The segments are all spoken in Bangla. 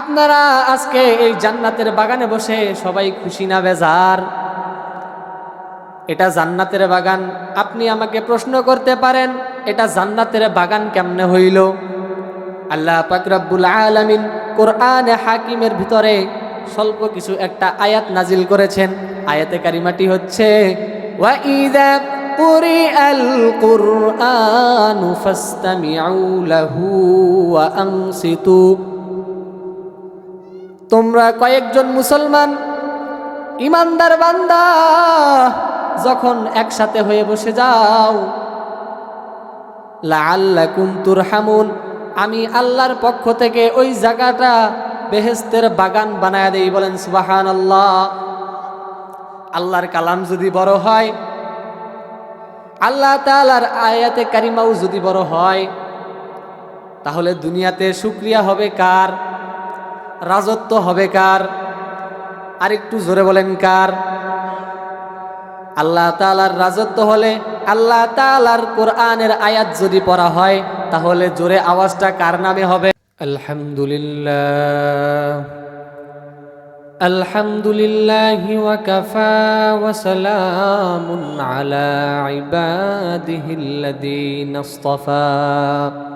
আপনারা আজকে এই জান্নাতের বাগানে বসে সবাই খুশি না বেজার? এটা জান্নাতের বাগান। আপনি আমাকে প্রশ্ন করতে পারেন, এটা জান্নাতের বাগান কেমনে হইল? আল্লাহ পাকরাবুল আলামিন কোরআনে হাকিমের ভিতরে স্বল্প কিছু একটা আয়াত নাজিল করেছেন। আয়াতে কারিমাটি হচ্ছে, ওয়া তোমরা কয়েকজন মুসলমান, ইমানদার বান্দা, যখন একসাথে হয়ে বসে যাও, লাআল্লাকুম তুরহামুন, আমি আল্লাহর পক্ষ থেকে ওই জায়গাটা বেহেস্তের বাগান বানায় দেই, বলেন সুবাহান আল্লাহ আল্লাহর কালাম যদি বড় হয়, আল্লাহ তালার আয়াতে কারিমাও যদি বড় হয়, তাহলে দুনিয়াতে শুক্রিয়া হবে কার? রাজত্ব হবে কার? আর একটু জোরে বলেন কার? আল্লাহ তালার রাজত্ব হলে আল্লাহ তালার কোরআনের আয়াত যদি পড়া হয়, তাহলে জোরে আওয়াজটা কার নামে হবে? আলহামদুলিল্লাহ। আলহামদুলিল্লাহ ওয়াসালামুন আলা ইবাদিহিল্লাযীনা ইসতাফা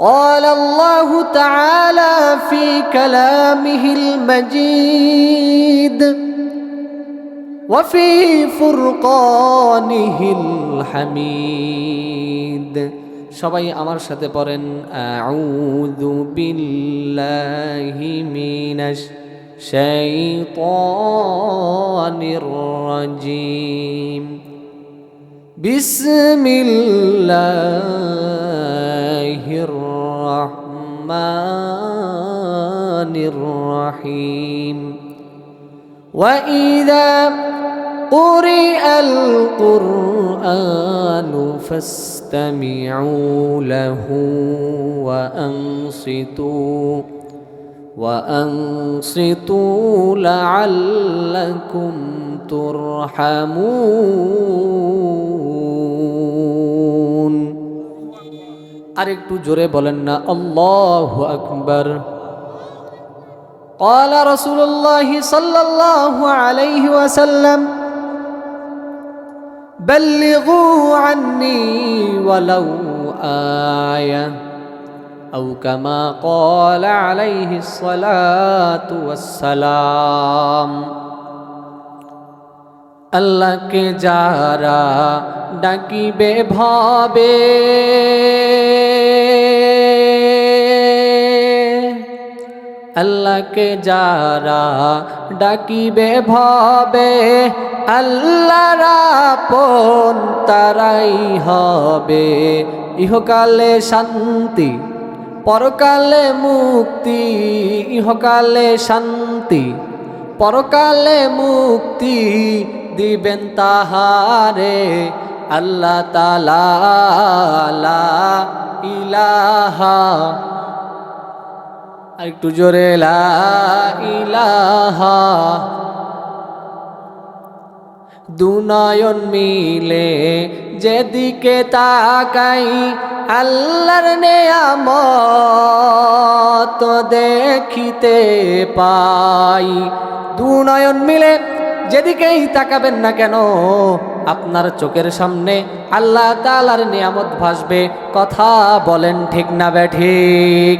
قال الله تعالى في كلامه المجيد وفي فرقانه الحميد সবাই আমার সাথে পড়েন আউযু বিল্লাহি মিনাশ শাইতানির রাজিম বিসমিল্লাহির الرحمن الرحيم. وإذا قرئ القرآن فاستمعوا له وأنصتوا وأنصتوا لعلكم ترحمون. আরেকটু জোরে বলেন না আল্লাহু আকবার قال رسول الله صلى الله عليه وسلم بلغوا عني ولو آية أو كما قال عليه الصلاة والسلام আল্লাহকে যারা ডাকিবে ভাবে। আল্লাহকে যারা ডাকিবে ভাবে, আল্লাহর আপন তারাই হবে। ইহকালে শান্তি, পরকালে মুক্তি। ইহকালে শান্তি, পরকালে মুক্তি দিবেন তাহারে, আল্লাহ তালা ইলাহা। আর একটু জোরে, লা ইলাহা। দুনয়ন মিলে যেদিকে তাকাই, আল্লাহর নেয়ামত দেখিতে পাই। দুনয়ন মিলে যেদিকেই তাকাবেন না কেন, আপনার চোখের সামনে আল্লাহ তালার নিয়ামত ভাসবে। কথা বলেন ঠিক না বে ঠিক?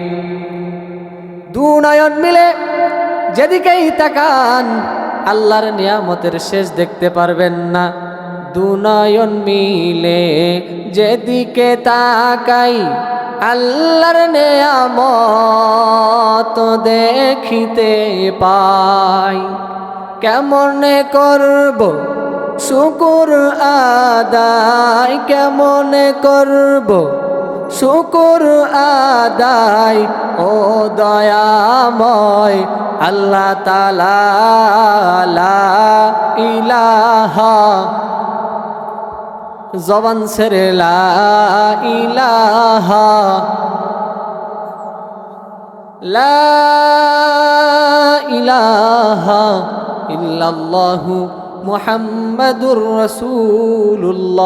দু নয়ন মিলে যেদিকেই তাকান, আল্লাহর নিয়ামতের শেষ দেখতে পারবেন না। দুনয়ন মিলে যেদিকে তাকাই, আল্লাহর নিয়ামত দেখিতে পাই। কেমনে করব? শুকুর আদায় কেমনে করব? শুকুর আদায়, ও দয়াময়, আল্লাহ তালা ইলাহা। জবান সেরে লা ইলাহা। লা ইলাহা। ইল্লাল্লাহু মুহাম্মাদুর রাসূলুল্লাহ।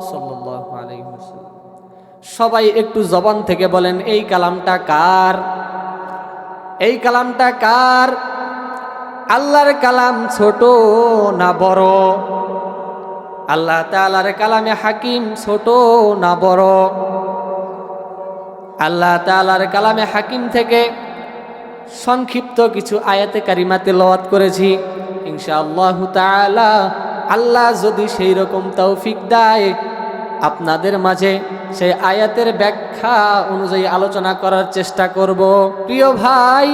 সাল্লাল্লাহু আলাইহি ওয়াসাল্লাম। সবাই একটু জবান থেকে বলেন এই কালামটা কার? এই কালামটা কার? আল্লাহর কালাম ছোট না বড়? আল্লাহ তাআলার কালামে হাকিম ছোট না বড়? আল্লাহ তাআলার কালামে হাকিম থেকে সংক্ষিপ্ত কিছু আয়াতে কারিমাতে লওয়াত করেছি। ইনশাআল্লাহ তাআলা আল্লাহ যদি সেই রকম তৌফিক দেয়, আপনাদের মাঝে সেই আয়াতের ব্যাখ্যা অনুযায়ী আলোচনা করার চেষ্টা করব। প্রিয় ভাই,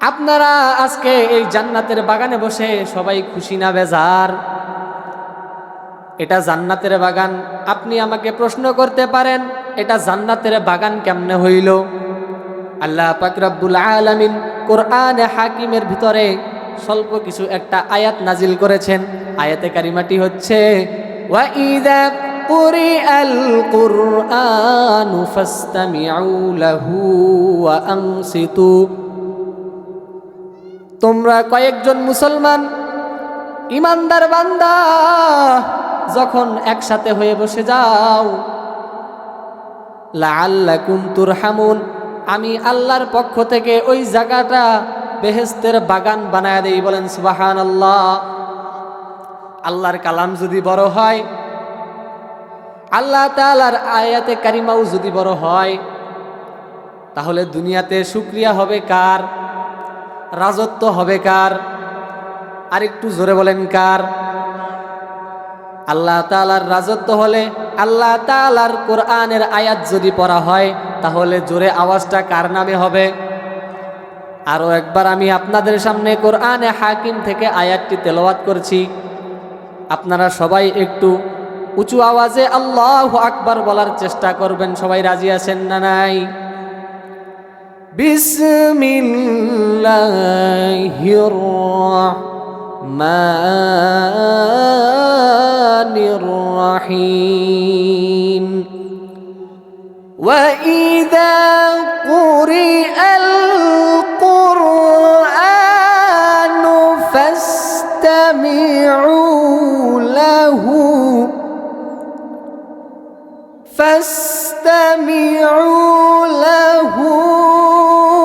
আপনারা আজকে এই জান্নাতের বাগানে বসে সবাই খুশি না বেজার? এটা জান্নাতের বাগান, আপনি আমাকে প্রশ্ন করতে পারেন, এটা জান্নাতের বাগান কেমনে হইল? আল্লাহ পাক রব্বুল আলামিন কোরআনে হাকিমের ভিতরে স্বল্প কিছু একটা আয়াত নাজিল করেছেন। আয়াতে কারিমাটি হচ্ছে তোমরা কয়েকজন মুসলমান, ইমানদার বান্দা, যখন একসাথে হয়ে বসে যাও, লাআল্লাকুম তুরহামুন। আমি আল্লাহর পক্ষ থেকে ওই জায়গাটা বেহেস্তের বাগান বানায় দেই, বলেন সুবাহান আল্লাহ আল্লাহর কালাম যদি বড় হয়, আল্লাহ তালার আয়াতে কারিমাও যদি বড় হয়, তাহলে দুনিয়াতে শুক্রিয়া হবে কার? রাজত্ব হবে কার? আর একটু জোরে বলেন কার? আল্লাহ তালার রাজত্ব হলে আল্লাহ তালার কোরআনের আয়াত যদি পড়া হয়, তাহলে জোরে আওয়াজটা কার নামে হবে? আরও একবার আমি আপনাদের সামনে কোরআনে হাকিম থেকে আয়াতটি তেলাওয়াত করছি। আপনারা সবাই একটু উঁচু আওয়াজে আল্লাহ আকবার বলার চেষ্টা করবেন। সবাই রাজি আছেন না নাই? বিসমিল্লাহির الرحمن الرحيم. وإذا قرئ القرآن فاستمعوا له. فاستمعوا له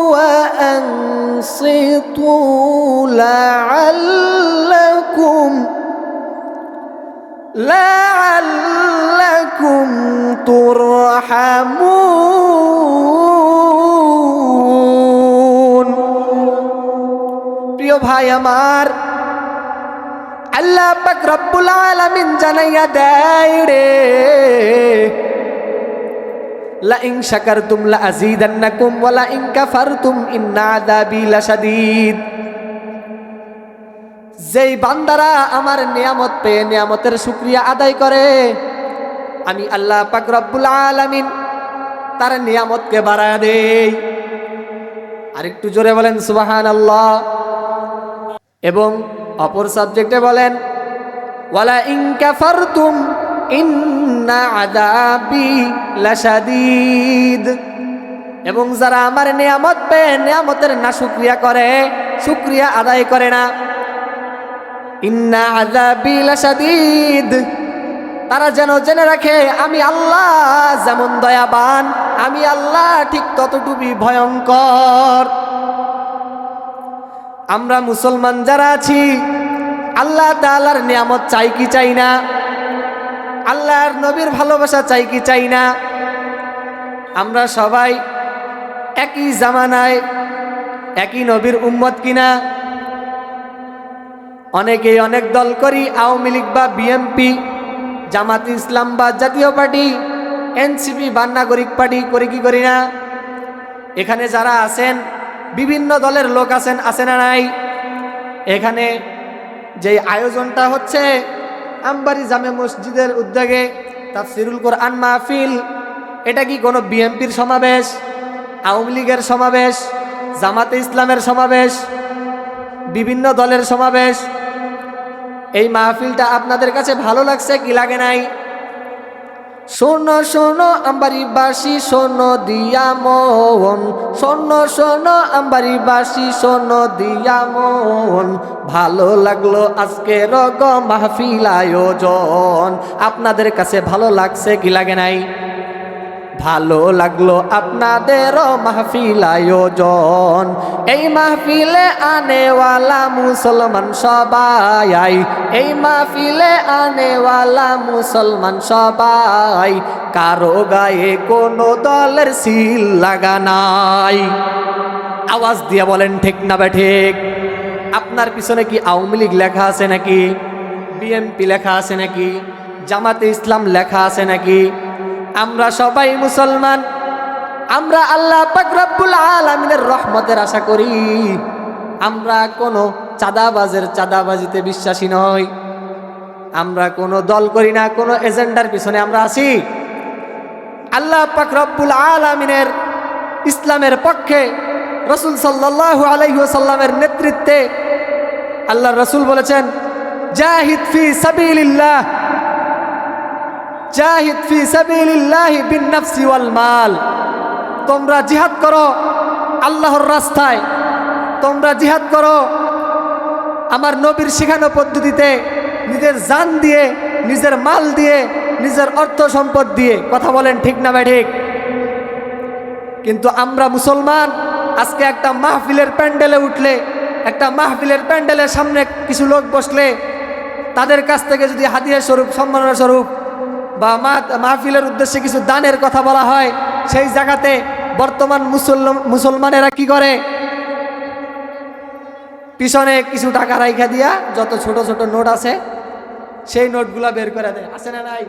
وأنصتوا له. لعلكم ترحمون প্রিয় ভাই আমার আল্লাহ পাক রব্বুল আলামিন জানাইয়া দেয় রে লা ইন শাকারতুম লা আযীদান্নাকুম ওয়া লা ইন কাফারতুম ইন্না আযাবি লাশাদীদ যেই বান্দারা আমার নিয়ামত পেয়ে নিয়ামতের শুক্রিয়া আদায় করে, আমি আল্লাহ পাক রব্বুল আলামিন তার নিয়ামতকে বাড়ায় দেই। আরেকটু জোরে বলেন সুবাহান আল্লাহ এবং অপর সাবজেক্টে বলেন, ওয়ালা ইন কাফারতুম ইন্না আযাবি লাশাদীদ। এবং যারা আমার নিয়ামত পেয়ে নিয়ামতের না শুক্রিয়া করে, শুক্রিয়া আদায় করে না ইন্না তারা যেন জেনে রাখে, আমি আল্লাহ যেমন দয়াবান, আমি আল্লাহ ঠিক ততটুকুই ভয়ঙ্কর। আমরা মুসলমান যারা আছি, আল্লাহ তাআলার নিয়ামত চাই কি চাই না? আল্লাহর নবীর ভালোবাসা চাই কি চাই না? আমরা সবাই একই জামানায়, একই নবীর উম্মত কিনা? অনেকেই অনেক দল করি, আওয়ামী লীগ বা বিএমপি জামাত ইসলাম বা জাতীয় পার্টি এনসিপি বা নাগরিক পার্টি, করে কি করি না? এখানে যারা আছেন, বিভিন্ন দলের লোক আছেন, আছে না নাই? এখানে যে আয়োজনটা হচ্ছে, আমবাড়ি জামে মসজিদের উদ্যোগে তাফসিরুল কোরআন মাহফিল, এটা কি কোনো বিএনপির সমাবেশ, আওয়ামী লীগের সমাবেশ, জামাতে ইসলামের সমাবেশ, বিভিন্ন দলের সমাবেশ এই মাহফিলটা আপনাদের কাছে ভালো লাগছে কি লাগে নাই? শোনো শোনো আম্বারি বাসি শোনো, দিয়া মন শোনো শোনো আম্বারি বাসি শোনো, দিয়া মন ভালো লাগল আজকে রগ মাহফিল আয়োজন। আপনাদের কাছে ভালো লাগছে কি লাগে নাই? ভালো লাগল আপনাদেরও মাহফিল আয়োজন। এই মাহফিলে আনেওয়ালা মুসলমান সবাই। এই মাহফিলে আনেওয়ালা মুসলমান সবাই। কারও গায়ে কোনো দলের সিল লাগা নাই। আওয়াজ দিয়ে বলেন, ঠিক না বে ঠিক? আপনার পিছনে কি আওয়ামী লীগ লেখা আছে নাকি? বিএনপি লেখা আছে নাকি? জামাতে ইসলাম লেখা আছে নাকি? আমরা সবাই মুসলমান। আমরা আল্লাহ পাক রব্বুল আলামিনের রহমতের আশা করি। আমরা কোনো চাঁদাবাজের চাঁদাবাজিতে বিশ্বাসী নই। আমরা কোনো দল করি না, কোনো এজেন্ডার পিছনে আমরা আছি। আল্লাহ পাক রব্বুল আলামিনের ইসলামের পক্ষে রসুল সাল্লাল্লাহু আলাইহি ওয়াসাল্লামের নেতৃত্বে আল্লাহ রসুল বলেছেন, জাহিদ ফি সাবিলিল্লাহ। জাহিদ ফি সাবিলিল্লাহি বিন নাফসি ওয়াল মাল। তোমরা জিহাদ করো আল্লাহর রাস্তায়। তোমরা জিহাদ করো আমার নবীর শেখানো পদ্ধতিতে নিজের জান দিয়ে, নিজের মাল দিয়ে, নিজের অর্থ সম্পদ দিয়ে। কথা বলেন ঠিক না ভাই ঠিক? কিন্তু আমরা মুসলমান, আজকে একটা মাহফিলের প্যান্ডেলে উঠলে, একটা মাহফিলের প্যান্ডেলের সামনে কিছু লোক বসলে, তাদের কাছ থেকে যদি হাদিয়া স্বরূপ, সম্মাননা স্বরূপ বা মাহফিলের উদ্দেশ্যে কিছু দানের কথা বলা হয়, সেই জায়গাতে বর্তমান মুসলমান মুসলমানেরা কি করে? পিছনে কিছু টাকা রাইখা দিয়া যত ছোট ছোট নোট আছে, সেই নোটগুলা বের করে দেয়। আছে না নাই?